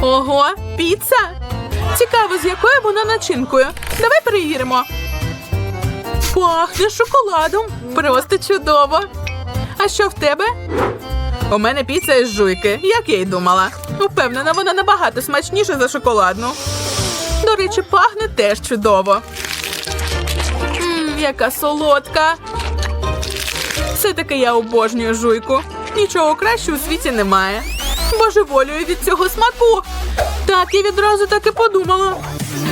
Ого, піца. Цікаво, з якою вона начинкою. Давай перевіримо. Пахне шоколадом. Просто чудово. А що в тебе? У мене піца із жуйки, як я й думала. Упевнена, вона набагато смачніша за шоколадну. До речі, пахне теж чудово. Мм, яка солодка. Все-таки я обожнюю жуйку. Нічого кращого у світі немає. Божеволюю від цього смаку. Так, я відразу так і подумала.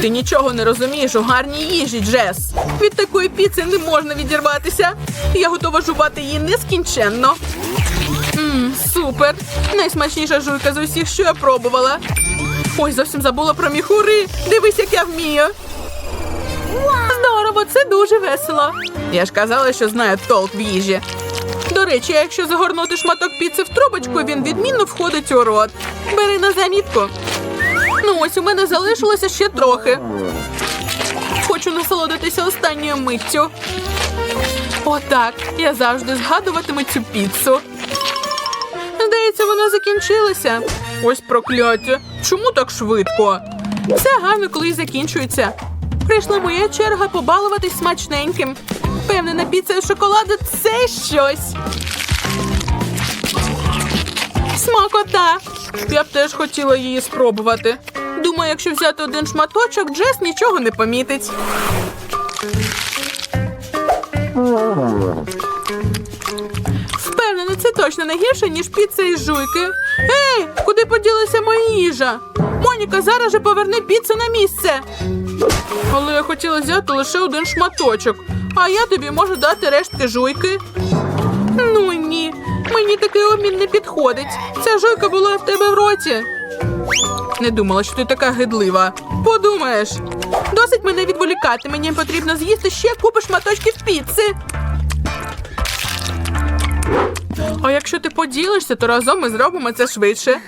Ти нічого не розумієш у гарній їжі, Джес. Від такої піци не можна відірватися. Я готова жувати її нескінченно. Мм, супер! Найсмачніша жуйка з усіх, що я пробувала. Ой, зовсім забула про міхури. Дивись, як я вмію. Здорово, це дуже весело. Я ж казала, що знаю толк в їжі. До речі, якщо загорнути шматок піци в трубочку, він відмінно входить у рот. Бери на замітку. Ну ось у мене залишилося ще трохи. Хочу насолодитися останньою миттю. Отак. Я завжди згадуватиму цю піцу. Здається, вона закінчилася. Ось прокляття. Чому так швидко? Все гарно, коли закінчується. Прийшла моя черга побалуватись смачненьким. Впевнена, піца з шоколаду це щось. Смакота. Я б теж хотіла її спробувати. Думаю, якщо взяти один шматочок, Джес нічого не помітить. Впевнена, це точно не гірше, ніж піца із жуйки. Ей, куди поділася моя їжа? Моніка, зараз же поверни піцу на місце. Але я хотіла взяти лише один шматочок, а я тобі можу дати рештки жуйки. Ну ні, мені такий обмін не підходить. Ця жуйка була в тебе в роті. Не думала, що ти така гидлива. Подумаєш. Досить мене відволікати. Мені потрібно з'їсти ще купу шматочків піци. А якщо ти поділишся, то разом ми зробимо це швидше.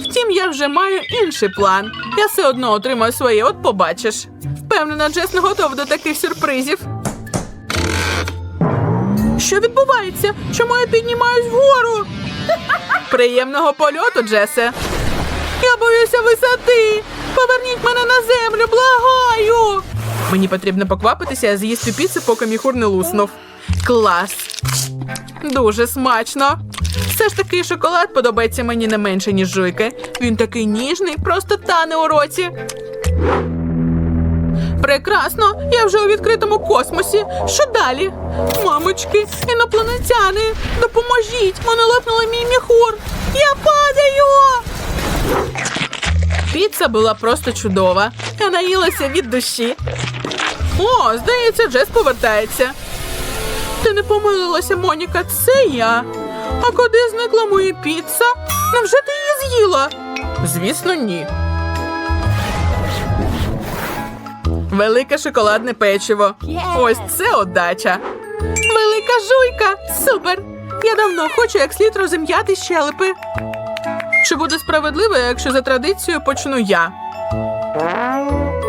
Втім, я вже маю інший план. Я все одно отримаю своє, от побачиш. Впевнена, Джес не готова до таких сюрпризів. Що відбувається? Чому я піднімаюсь вгору? Приємного польоту, Джесе. Я боюся висоти. Поверніть мене на землю, благаю. Мені потрібно поквапитися і з'їсти піцу, поки міхур не луснув. Клас. Дуже смачно. Все ж таки шоколад подобається мені не менше, ніж жуйки. Він такий ніжний, просто тане у роті. Прекрасно, я вже у відкритому космосі. Що далі? Мамочки, інопланетяни, допоможіть! Мене лопнули мій міхур. Я падаю. Піца була просто чудова. Я наїлася від душі. О, здається, Джес повертається. Ти не помилилася, Моніка, це я. А куди зникла моя піца? Невже ти її з'їла? Звісно, ні. Велике шоколадне печиво. Ось це отдача. Велика жуйка. Супер. Я давно хочу як слід розім'яти щелепи. Чи буде справедливо, якщо за традицією почну я?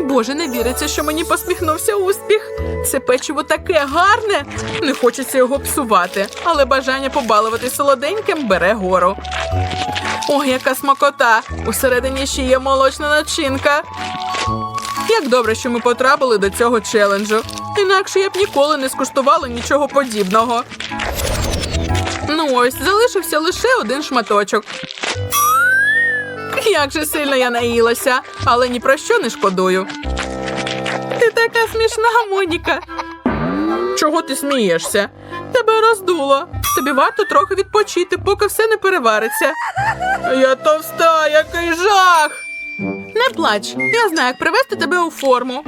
Боже, не віриться, що мені посміхнувся успіх. Це печиво таке гарне. Не хочеться його псувати, але бажання побалувати солоденьким бере гору. Ой, яка смакота! Усередині ще є молочна начинка. Як добре, що ми потрапили до цього челенджу. Інакше я б ніколи не скуштувала нічого подібного. Ну ось, залишився лише один шматочок. Як же сильно я наїлася, але ні про що не шкодую. Ти така смішна, Моніка. Чого ти смієшся? Тебе роздуло. Тобі варто трохи відпочити, поки все не перевариться. Я товста, який жах. Не плач, я знаю, як привести тебе у форму.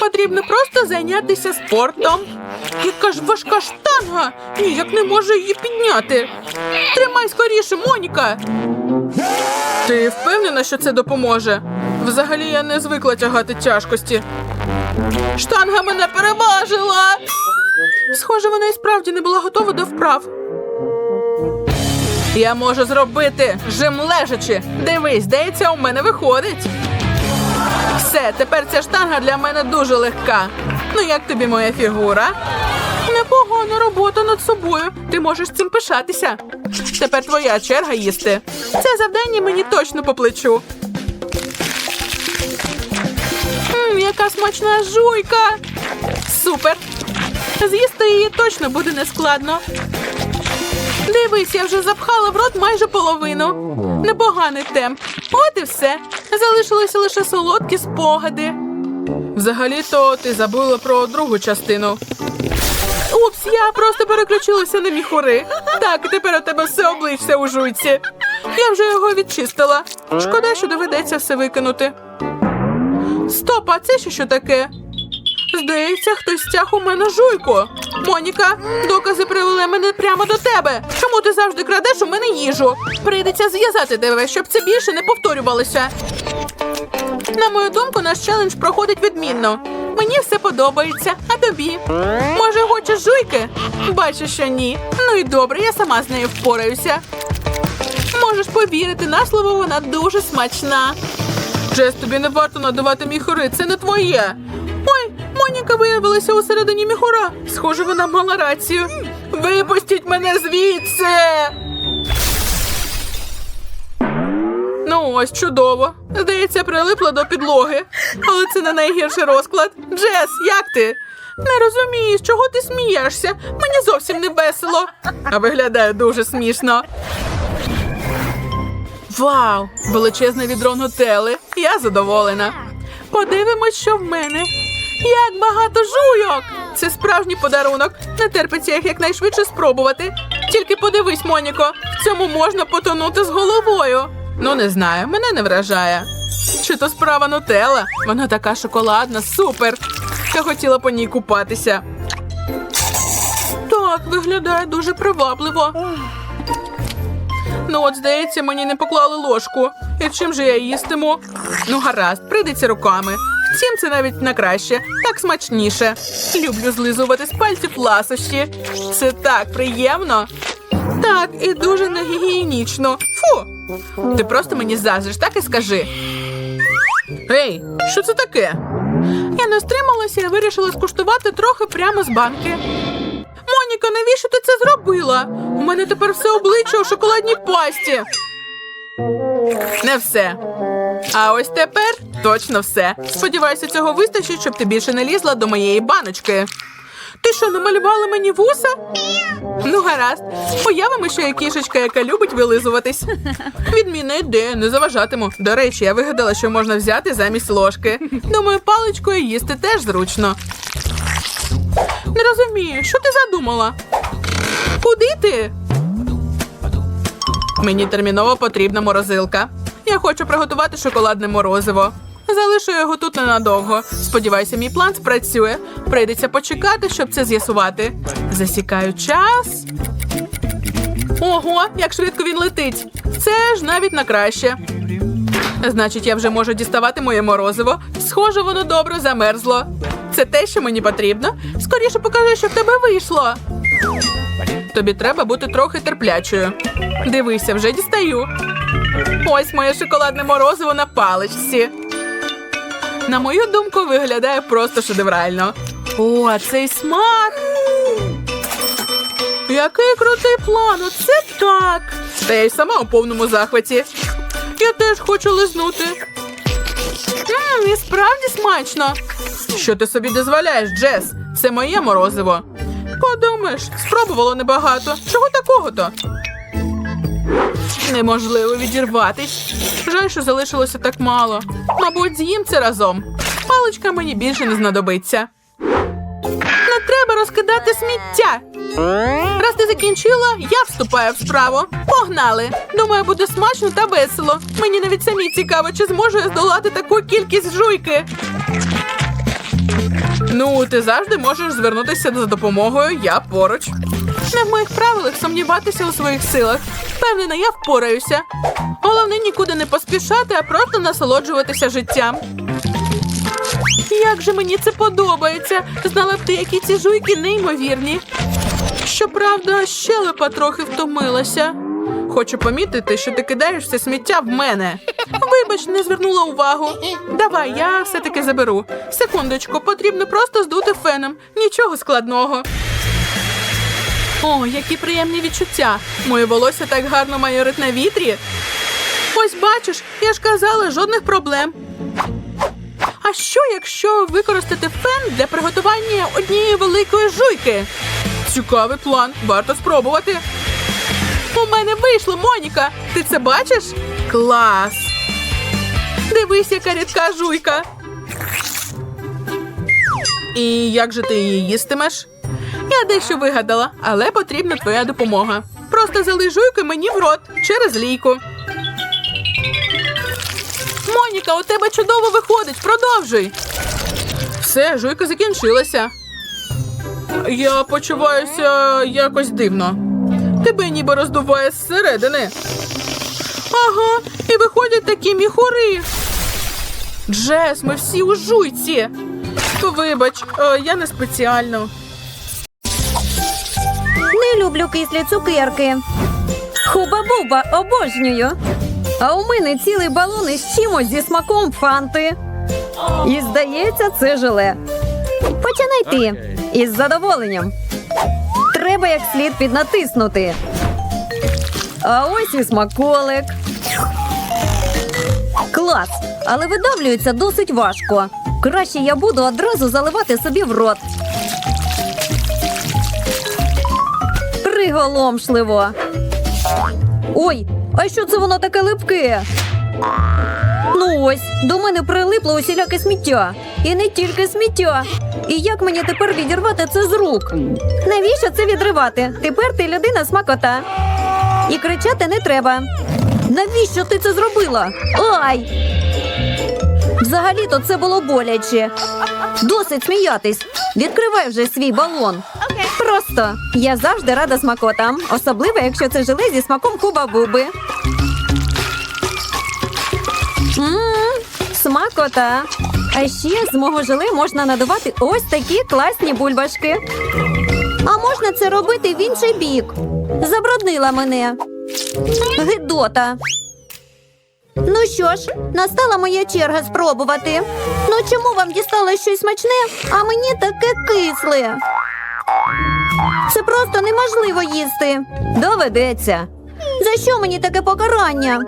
Потрібно просто зайнятися спортом. Яка ж важка штанга! Ніяк не можу її підняти. Тримай скоріше, Моніка. Ти впевнена, що це допоможе? Взагалі я не звикла тягати тяжкості. Штанга мене переважила. Схоже, вона і справді не була готова до вправ. Я можу зробити жим лежачи. Дивись, здається, у мене виходить. Все, тепер ця штанга для мене дуже легка. Ну як тобі моя фігура? Не Непогана робота над собою. Ти можеш цим пишатися. Тепер твоя черга їсти. Це завдання мені точно по плечу. Мм, яка смачна жуйка! Супер! З'їсти її точно буде нескладно. Дивись, я вже запхала в рот майже половину. Непоганий темп. От і все. Залишилися лише солодкі спогади. Взагалі-то ти забула про другу частину. Упс, я просто переключилася на міхури. Так, тепер у тебе все обличчя у жуйці. Я вже його відчистила. Шкода, що доведеться все викинути. Стоп, а це ще що таке? Здається, хтось стяг у мене жуйку. Моніка, докази привели мене прямо до тебе. Чому ти завжди крадеш у мене їжу? Прийдеться зв'язати тебе, щоб це більше не повторювалося. На мою думку, наш челендж проходить відмінно. Мені все подобається, а тобі? Може, хочеш жуйки? Бачу, що ні. Ну і добре, я сама з нею впораюся. Можеш повірити, на слово вона дуже смачна. Джес, тобі не варто надавати міхури, це не твоє. Ой, Моніка виявилася у середині міхура. Схоже, вона мала рацію. Випустіть мене звідси. Ну ось чудово. Здається, прилипла до підлоги. Але це не найгірший розклад. Джес, як ти? Не розумієш, чого ти смієшся? Мені зовсім не весело. А виглядає дуже смішно. Вау! Величезне відро нутели. Я задоволена. Подивимось, що в мене. Як багато жуйок! Це справжній подарунок. Не терпиться їх якнайшвидше спробувати. Тільки подивись, Моніко, в цьому можна потонути з головою. Ну, не знаю, мене не вражає. Чи то справа нутела? Вона така шоколадна, супер. Я хотіла по ній купатися. Так, виглядає дуже привабливо. Ну, от, здається, мені не поклали ложку. І чим же я їстиму? Ну, гаразд, прийдеться руками. Втім, це навіть на краще, так смачніше. Люблю злизувати з пальців ласощі. Це так приємно. Так, і дуже негігієнічно. Фу. Ти просто мені заздриш, так і скажи. Ей, що це таке? Я не стрималася і вирішила скуштувати трохи прямо з банки. Моніка, навіщо ти це зробила? У мене тепер все обличчя у шоколадній пасті. Не все. А ось тепер точно все. Сподіваюся, цього вистачить, щоб ти більше не лізла до моєї баночки. Ти що, намалювала мені вуса? Ну, гаразд. Уявимо, що я кішечка, яка любить вилизуватись. Відмінна ідея, не заважатиму. До речі, я вигадала, що можна взяти замість ложки. Думаю, паличкою їсти теж зручно. Не розумію, що ти задумала? Куди ти? Мені терміново потрібна морозилка. Я хочу приготувати шоколадне морозиво. Залишу його тут ненадовго. Сподіваюся, мій план спрацює. Прийдеться почекати, щоб це з'ясувати. Засікаю час. Ого, як швидко він летить. Це ж навіть на краще. Значить, я вже можу діставати моє морозиво. Схоже, воно добре замерзло. Це те, що мені потрібно. Скоріше покажи, що в тебе вийшло. Тобі треба бути трохи терплячою. Дивися, вже дістаю. Ось моє шоколадне морозиво на паличці. На мою думку, виглядає просто шедеврально. О, а цей смак. Який крутий план, оце так. Та я й сама у повному захваті. Я теж хочу лизнути. Ммм, і справді смачно. Що ти собі дозволяєш, Джес? Це моє морозиво. Подумаєш, спробувало небагато. Чого такого-то? Неможливо відірватись. Жаль, що залишилося так мало. Мабуть, з'їм це разом. Паличка мені більше не знадобиться. Не треба розкидати сміття. Раз ти закінчила, я вступаю в справу. Погнали! Думаю, буде смачно та весело. Мені навіть самі цікаво, чи зможу я здолати таку кількість жуйки. Ну, ти завжди можеш звернутися за допомогою, я поруч. Не в моїх правилах сумніватися у своїх силах. Впевнена, я впораюся. Головне нікуди не поспішати, а просто насолоджуватися життям. Як же мені це подобається! Знала б ти, які ці жуйки неймовірні. Щоправда, щелепа трохи втомилася. Хочу помітити, що ти кидаєш все сміття в мене. Вибач, не звернула увагу. Давай, я все-таки заберу. Секундочку, потрібно просто здути феном. Нічого складного. О, які приємні відчуття. Моє волосся так гарно майорить на вітрі. Ось бачиш, я ж казала, жодних проблем. А що, якщо використати фен для приготування однієї великої жуйки? Цікавий план, варто спробувати. У мене вийшло, Моніка. Ти це бачиш? Клас. Дивись, яка рідка жуйка. І як же ти її їстимеш? Я дещо вигадала, але потрібна твоя допомога. Просто залий жуйку мені в рот через лійку. Моніка, у тебе чудово виходить. Продовжуй. Все, жуйка закінчилася. Я почуваюся якось дивно. Тебе ніби роздуває зсередини. Ага, і виходять такі міхури. Джес, ми всі у жуйці. Вибач, е, я не спеціально. Люблю кислі цукерки. Хуба-буба обожнюю. А у мене цілий балон із чимось зі смаком фанти. І здається, це желе. Починай ти. Із задоволенням. Треба як слід піднатиснути. А ось і смаколик. Клас! Але видавлюється досить важко. Краще я буду одразу заливати собі в рот. Приголомшливо. Ой, а що це воно таке липке? Ну ось, до мене прилипло усіляке сміття. І не тільки сміття. І як мені тепер відірвати це з рук? Навіщо це відривати? Тепер ти людина смакота. І кричати не треба. Навіщо ти це зробила? Ай! Взагалі-то це було боляче. Досить сміятись. Відкривай вже свій балон. Просто я завжди рада смакотам, особливо якщо це желе зі смаком хуба-буби. Мм, смакота. А ще з мого желе можна надувати ось такі класні бульбашки. А можна це робити в інший бік. Забруднила мене. Гидота. Ну що ж, настала моя черга спробувати. Ну чому вам дісталось щось смачне, а мені таке кисле? Це просто неможливо їсти. Доведеться. За що мені таке покарання?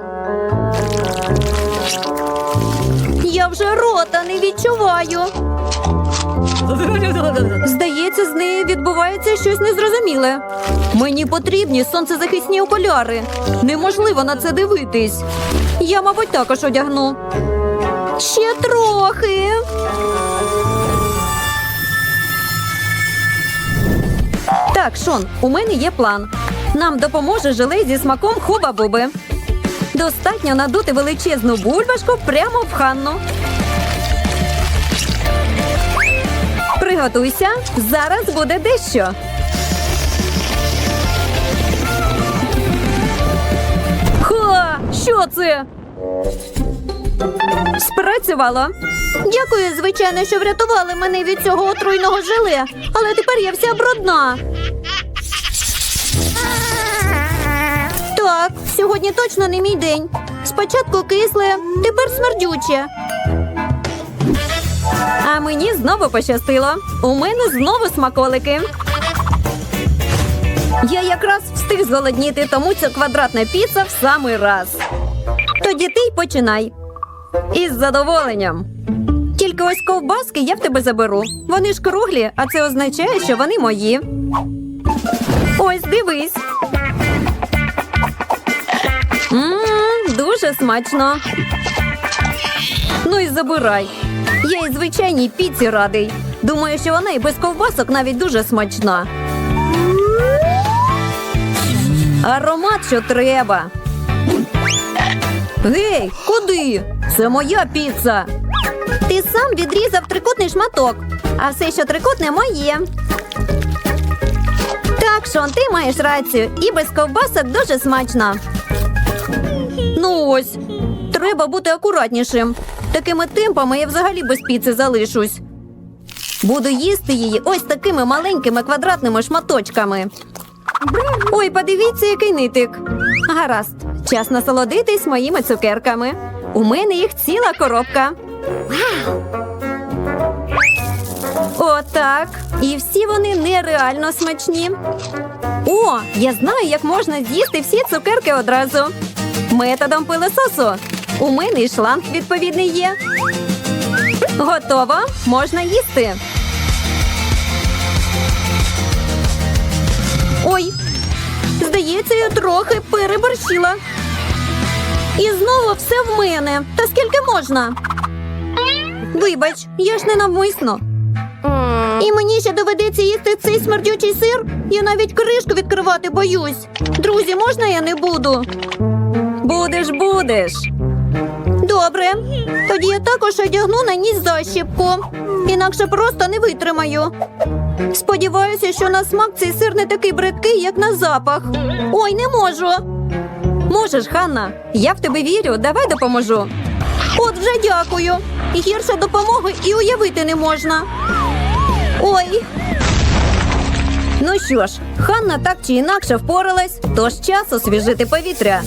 Я вже рота не відчуваю. Здається, з нею відбувається щось незрозуміле. Мені потрібні сонцезахисні окуляри. Неможливо на це дивитись. Я, мабуть, також одягну. Ще трохи. Так, Шон, у мене є план. Нам допоможе желе зі смаком хуба-буби. Достатньо надути величезну бульбашку прямо в ханну. Приготуйся, зараз буде дещо. Ха! Що це? Спрацювало. Дякую, звичайно, що врятували мене від цього отруйного желе, але тепер я вся брудна. Так, сьогодні точно не мій день. Спочатку кисле, тепер смердюче. А мені знову пощастило. У мене знову смаколики. Я якраз встиг зголодніти, тому ця квадратна піца в самий раз. Тоді ти й починай. Із задоволенням. Тільки ось ковбаски я в тебе заберу. Вони ж круглі, а це означає, що вони мої. Ось дивись. Смачно. Ну і забирай. Я і звичайній піці радий. Думаю, що вона і без ковбасок навіть дуже смачна. Аромат, що треба. Гей, куди? Це моя піца. Ти сам відрізав трикутний шматок, а все, що трикутне, моє. Так, Шон, ти маєш рацію, і без ковбасок дуже смачно. Ну ось, треба бути акуратнішим. Такими темпами я взагалі без піци залишусь. Буду їсти її ось такими маленькими квадратними шматочками. Ой, подивіться, який нитик. Гаразд, час насолодитись моїми цукерками. У мене їх ціла коробка. Отак. І всі вони нереально смачні. О, я знаю, як можна з'їсти всі цукерки одразу. Методом пилососу. У мене і шланг відповідний є. Готово. Можна їсти. Ой, здається, я трохи переборщила. І знову все в мене. Та скільки можна? Вибач, я ж не навмисно. І мені ще доведеться їсти цей смердючий сир. Я навіть кришку відкривати боюсь. Друзі, можна я не буду? Будеш, будеш. Добре. Тоді я також одягну на ніс защіпку. Інакше просто не витримаю. Сподіваюся, що на смак цей сир не такий бридкий, як на запах. Ой, не можу. Можеш, Ханна. Я в тебе вірю. Давай допоможу. От вже дякую. Гірше допомоги і уявити не можна. Ой. Ну що ж, Ханна так чи інакше впоралась, тож час освіжити повітря.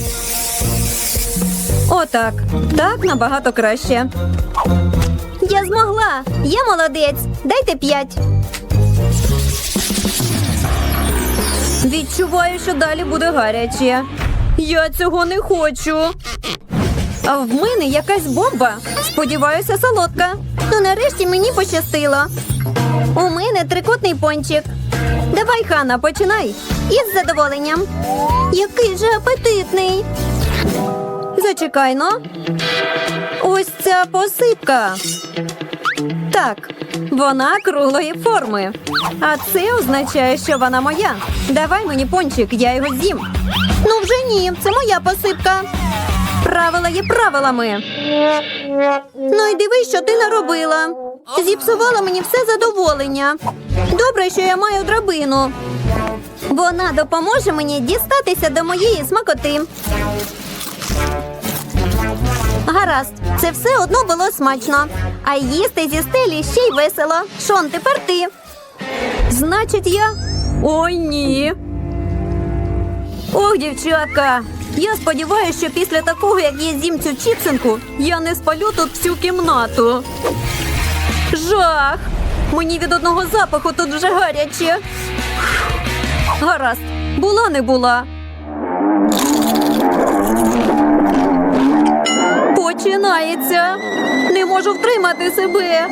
Отак. Так набагато краще. Я змогла. Я молодець. Дайте п'ять. Відчуваю, що далі буде гаряче. Я цього не хочу. А в мене якась бомба. Сподіваюся, солодка. Ну нарешті мені пощастило. У мене трикутний пончик. Давай, Хана, починай. Із задоволенням. Який же апетитний. Зачекай, но. Ось ця посипка. Так, вона круглої форми. А це означає, що вона моя. Давай мені пончик, я його з'їм. Ну вже ні, це моя посипка. Правила є правилами. Ну і дивись, що ти наробила. Зіпсувала мені все задоволення. Добре, що я маю драбину. Вона допоможе мені дістатися до моєї смакоти. Гаразд, це все одно було смачно. А їсти зі стелі ще й весело. Шон, тепер ти. Значить, я. Ой, ні. Ох, дівчатка. Я сподіваюся, що після такого, як я з'їм цю чіпсинку, я не спалю тут всю кімнату. Жах! Мені від одного запаху тут вже гаряче. Гаразд, була не була. Починається. Не можу втримати себе.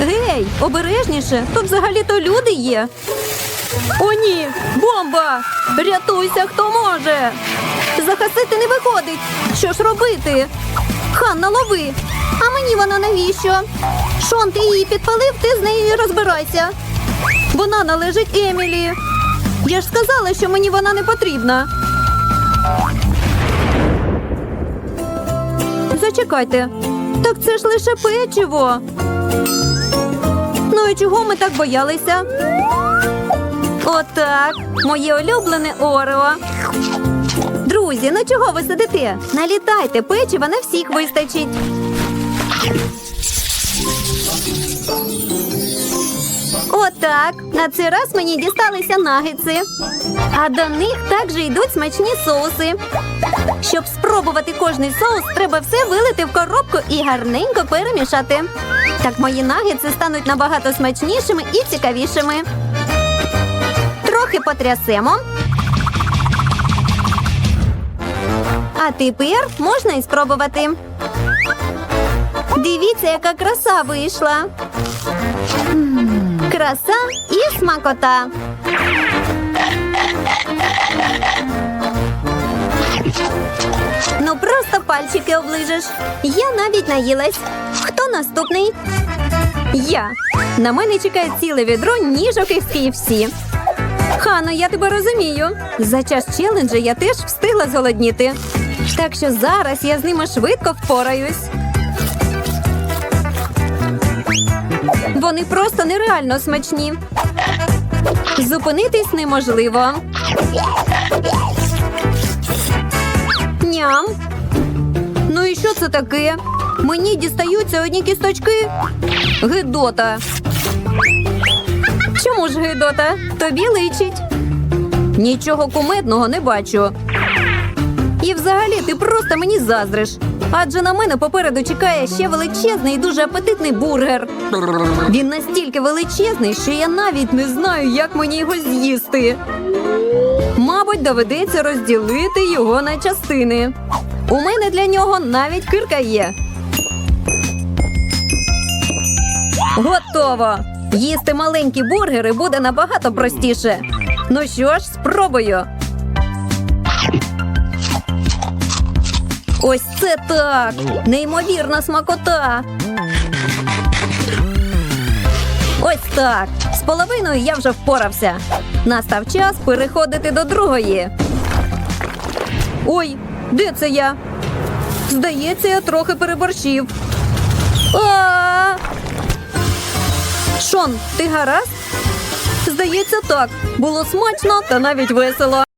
Гей, обережніше, тут взагалі-то люди є. О, ні, бомба! Рятуйся, хто може. Захисити не виходить. Що ж робити? Ханна, лови. А мені вона навіщо? Шон, ти її підпалив, ти з нею розбирайся. Вона належить Емілі. Я ж сказала, що мені вона не потрібна. Зачекайте. Так це ж лише печиво. Ну і чого ми так боялися? Отак, моє улюблене Орео. Друзі, ну чого ви сидите? Налітайте, печива на всіх вистачить. Отак. На цей раз мені дісталися нагетси. А до них також йдуть смачні соуси. Щоб спробувати кожний соус, треба все вилити в коробку і гарненько перемішати. Так мої нагетси стануть набагато смачнішими і цікавішими. Трохи потрясемо. А тепер можна і спробувати. Дивіться, яка краса вийшла. М, Краса і смакота. Ну просто пальчики оближеш. Я навіть наїлась. Хто наступний? Я. На мене чекає ціле відро ніжок із KFC. Хано, я тебе розумію. За час челенджа я теж встигла зголодніти. Так що зараз я з ними швидко впораюсь. Вони просто нереально смачні. Зупинитись неможливо. Ням. Ну і що це таке? Мені дістаються одні кісточки. Гидота. Чому ж гидота? Тобі личить. Нічого кумедного не бачу. І взагалі ти просто. мені заздриш. Адже на мене попереду чекає ще величезний і дуже апетитний бургер. Він настільки величезний, що я навіть не знаю, як мені його з'їсти. Мабуть, доведеться розділити його на частини. У мене для нього навіть кирка є. Готово! Їсти маленькі бургери буде набагато простіше. Ну що ж, спробую. Ось це так! Неймовірна смакота. Ось так. З половиною я вже впорався. Настав час переходити до другої. Ой, де це я? Здається, я трохи переборщив. А! Шон, ти гаразд? Здається, так. Було смачно та навіть весело.